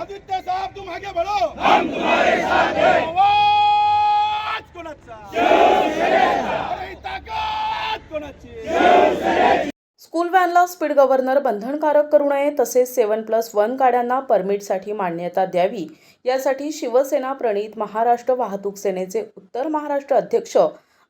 आदित्य साहब तुम आगे बढ़ो आवाज कोणाची स्कूल व्हॅनला स्पीड गव्हर्नर बंधनकारक करू नये तसेच सेवन प्लस वन गाड्यांना परमिटसाठी मान्यता द्यावी. यासाठी शिवसेना प्रणित महाराष्ट्र वाहतूक सेनेचे उत्तर महाराष्ट्र अध्यक्ष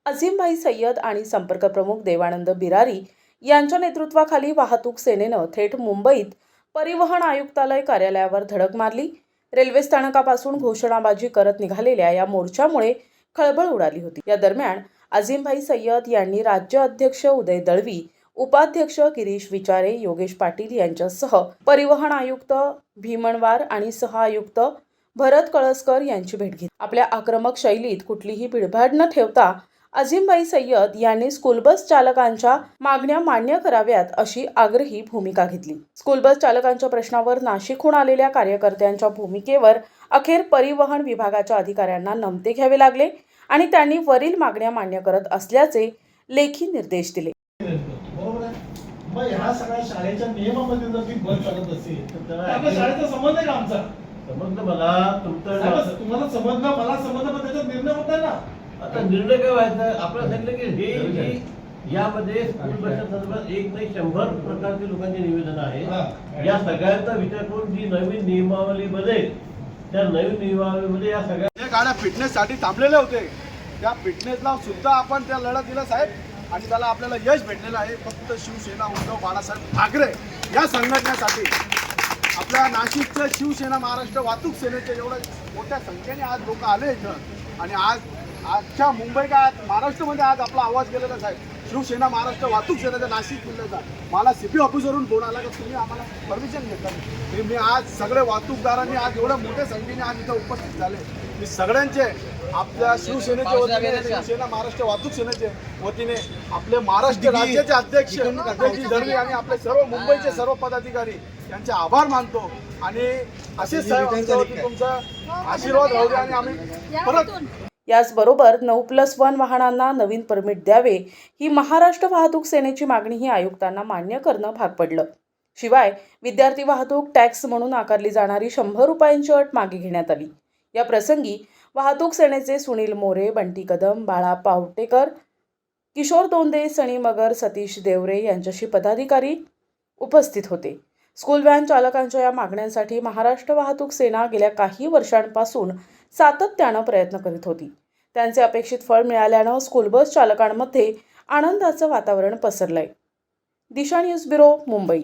अझीमभाई सय्यद आणि संपर्क प्रमुख देवानंद बिरारी यांच्या नेतृत्वाखाली वाहतूक सेनेनं थेट मुंबईत परिवहन आयुक्तालय कार्यालयावर धडक मारली. रेल्वे स्थानकापासून घोषणाबाजी करत निघालेल्या या मोर्चामुळे खळबळ उडाली होती. या दरम्यान अझीमभाई सय्यद यांनी राज्य अध्यक्ष उदय दळवी उपाध्यक्ष गिरीश विचारे योगेश पाटील यांच्यासह परिवहन आयुक्त भीमणवार आणि सह आयुक्त भरत कळसकर यांची भेट घेतली. आपल्या आक्रमक शैलीत कुठलीही भिडभाड न ठेवता अझीमभाई सय्यद यांनी स्कूल बस चालकांच्या मागण्या मान्य कराव्यात अशी आग्रही भूमिका घेतली. स्कूल बस चालकांच्या प्रश्नावर नाशिकहून आलेल्या कार्यकर्त्यांच्या भूमिकेवर अखेर परिवहन विभागाच्या अधिकाऱ्यांना नमते घ्यावे लागले आणि त्यांनी वरील मागण्या मान्य करत असल्याचे लेखी निर्देश दिले. बरोबर आहे. मग ह्या सगळ्या शाळेच्या नियमामध्ये जर ती बस चालत असेल तर तर आपल्या शाळेचा संबंध आहे का आमचा? समजलं मला तुमचं तुम्हाला समजलं मला समजलं पण त्याच्यात निर्णय होत ना. आता निर्णय काय व्हायचा? आपल्याला सांगितलं की हे जी यामध्ये स्कूल बसच्या संदर्भात एक नाही शंभर प्रकारची लोकांची निवेदन हा. आहे या सगळ्यांचा विचार करून जी नवीन नियमावली बनेल त्या नवीन नियमावलीमध्ये या सगळ्या गाड्या फिटनेस साठी थांबलेले होते. त्या फिटनेसला सुद्धा आपण त्या लढत दिला साहेब. आणि त्याला आपल्याला यश भेटलेलं आहे. फक्त शिवसेना उद्धव बाळासाहेब ठाकरे या संघटनेसाठी. आपल्या नाशिकचं शिवसेना महाराष्ट्र वाहतूक सेनेचे एवढं मोठ्या संख्येने आज लोक आले इथं. आणि आज आजच्या मुंबई का महाराष्ट्रामध्ये आज आपला आवाज गेलेला साहेब शिवसेना महाराष्ट्र वाहतूक सेनेचा नाशिक जिल्ह्याचा मला सीपी ऑफिसवरून फोन आला की तुम्ही आम्हाला परमिशन घेतलं तरी मी आज सगळे वाहतूकदारांनी आज एवढ्या मोठ्या संख्येने आज इथं उपस्थित झाले. मी सगळ्यांचे आपल्या शिवसेनेच्या वतीने शिवसेना महाराष्ट्र वाहतूक सेनेचे वतीने आपले महाराष्ट्र राज्याचे अध्यक्ष अजयजी दळवी आणि आपले सर्व मुंबईचे सर्व पदाधिकारी यांचे आभार मानतो. आणि आमच्यावरती तुमचा आशीर्वाद राहू द्या आणि आम्ही परत याचबरोबर नऊ प्लस वन वाहनांना नवीन परमिट द्यावे ही महाराष्ट्र वाहतूक सेनेची मागणीही आयुक्तांना मान्य करणं भाग पडलं. शिवाय विद्यार्थी वाहतूक टॅक्स म्हणून आकारली जाणारी शंभर रुपयांची अट मागे घेण्यात आली. या प्रसंगी वाहतूक सेनेचे सुनील मोरे बंटी कदम बाळा पावटेकर किशोर दोंदे सनी मगर सतीश देवरे यांच्याशी पदाधिकारी उपस्थित होते. स्कूल व्हॅन चालकांच्या या मागण्यांसाठी महाराष्ट्र वाहतूक सेना गेल्या काही वर्षांपासून सातत्यानं प्रयत्न करीत होती. त्यांचे अपेक्षित फळ मिळाल्यानं स्कूल बस चालकांमध्ये आनंदाचं वातावरण पसरलंय. Disha news bureau Mumbai.